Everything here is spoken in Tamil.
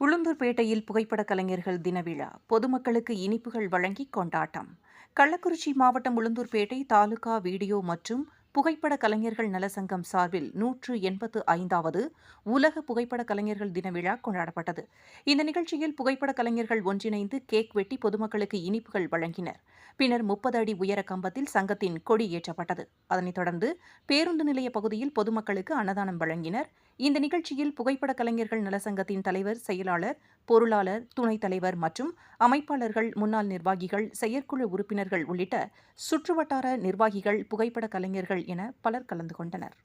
உளுந்தூர்பேட்டையில் புகைப்பட கலைஞர்கள் தின விழா. பொதுமக்களுக்கு இனிப்புகள் வழங்கி கொண்டாட்டம். கள்ளக்குறிச்சி மாவட்டம் உளுந்தூர்பேட்டை தாலுகா வீடியோ மற்றும் புகைப்பட கலைஞர்கள் நலசங்கம் சார்பில் நூற்று எண்பத்து ஐந்தாவது உலக புகைப்பட கலைஞர்கள் தின விழா கொண்டாடப்பட்டது. இந்த நிகழ்ச்சியில் புகைப்பட கலைஞர்கள் ஒன்றிணைந்து கேக் வெட்டி பொதுமக்களுக்கு இனிப்புகள் வழங்கினர். பின்னர் முப்பது அடி உயர கம்பத்தில் சங்கத்தின் கொடி ஏற்றப்பட்டது. அதனைத் தொடர்ந்து பேருந்து நிலைய பகுதியில் பொதுமக்களுக்கு அன்னதானம் வழங்கினர். இந்த நிகழ்ச்சியில் புகைப்பட கலைஞர்கள் நலசங்கத்தின் தலைவர் செயலாளர் பொருளாளர் துணைத் தலைவர் மற்றும் அமைப்பாளர்கள் முன்னாள் நிர்வாகிகள் செயற்குழு உறுப்பினர்கள் உள்ளிட்ட சுற்றுவட்டார நிர்வாகிகள் புகைப்பட கலைஞர்கள் என பலர் கலந்து கொண்டனர்